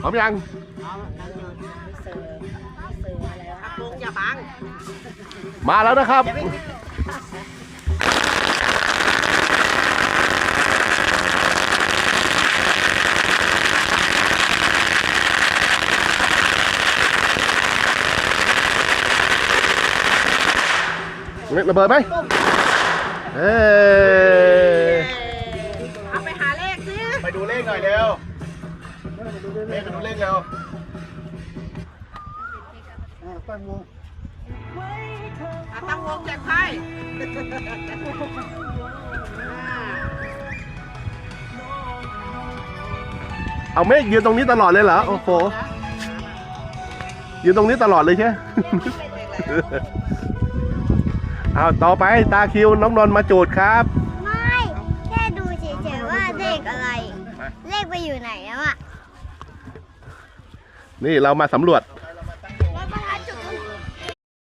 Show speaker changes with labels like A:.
A: พร้อมยังมาแล้วนะครับ ระเบิดไหมเอ้ ไปดูเลขหน่อยเร็วเลขไปดูเลขเร็ว
B: อะตั้งวงแจกไพ่
A: เอาเมฆยืนตรงนี้ตลอดเลยเหรอ โอ้โหยืนตรงนี้ตลอดเลยใช่ไหมเอาต่อไปตาคิวน้องนนท์มาจูดครับ
C: ไม่ แค่ดูเฉยๆว่าเล ขอะไร เลขไปอยู่ไหนแล้วอะ
A: นี่เรามาสำรวจ